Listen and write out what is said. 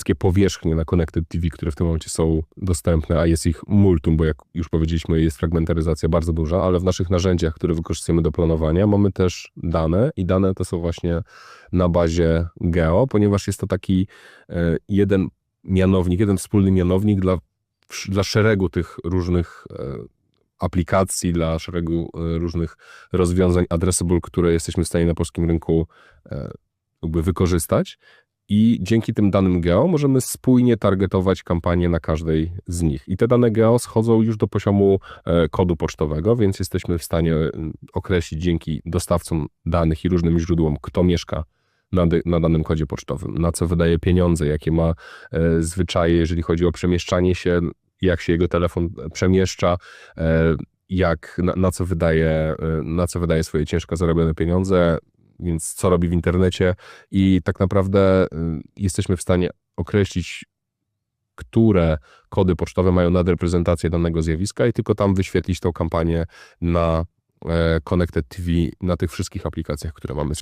wszystkie powierzchnie na Connected TV, które w tym momencie są dostępne, a jest ich multum, bo jak już powiedzieliśmy, jest fragmentaryzacja bardzo duża, ale w naszych narzędziach, które wykorzystujemy do planowania, mamy też dane i dane te są właśnie na bazie geo, ponieważ jest to taki e, jeden mianownik, jeden wspólny mianownik dla, dla szeregu tych różnych e, aplikacji, dla szeregu e, różnych rozwiązań addressable, które jesteśmy w stanie na polskim rynku jakby wykorzystać. I dzięki tym danym geo możemy spójnie targetować kampanię na każdej z nich. I te dane geo schodzą już do poziomu e, kodu pocztowego, więc jesteśmy w stanie mm, określić dzięki dostawcom danych i różnym źródłom, kto mieszka na, na danym kodzie pocztowym, na co wydaje pieniądze, jakie ma e, zwyczaje, jeżeli chodzi o przemieszczanie się, jak się jego telefon przemieszcza, e, jak, na, na, co wydaje, e, na co wydaje swoje ciężko zarobione pieniądze, więc co robi w internecie i tak naprawdę y, jesteśmy w stanie określić, które kody pocztowe mają nadreprezentację danego zjawiska i tylko tam wyświetlić tą kampanię na e, Connected TV, na tych wszystkich aplikacjach, które mamy.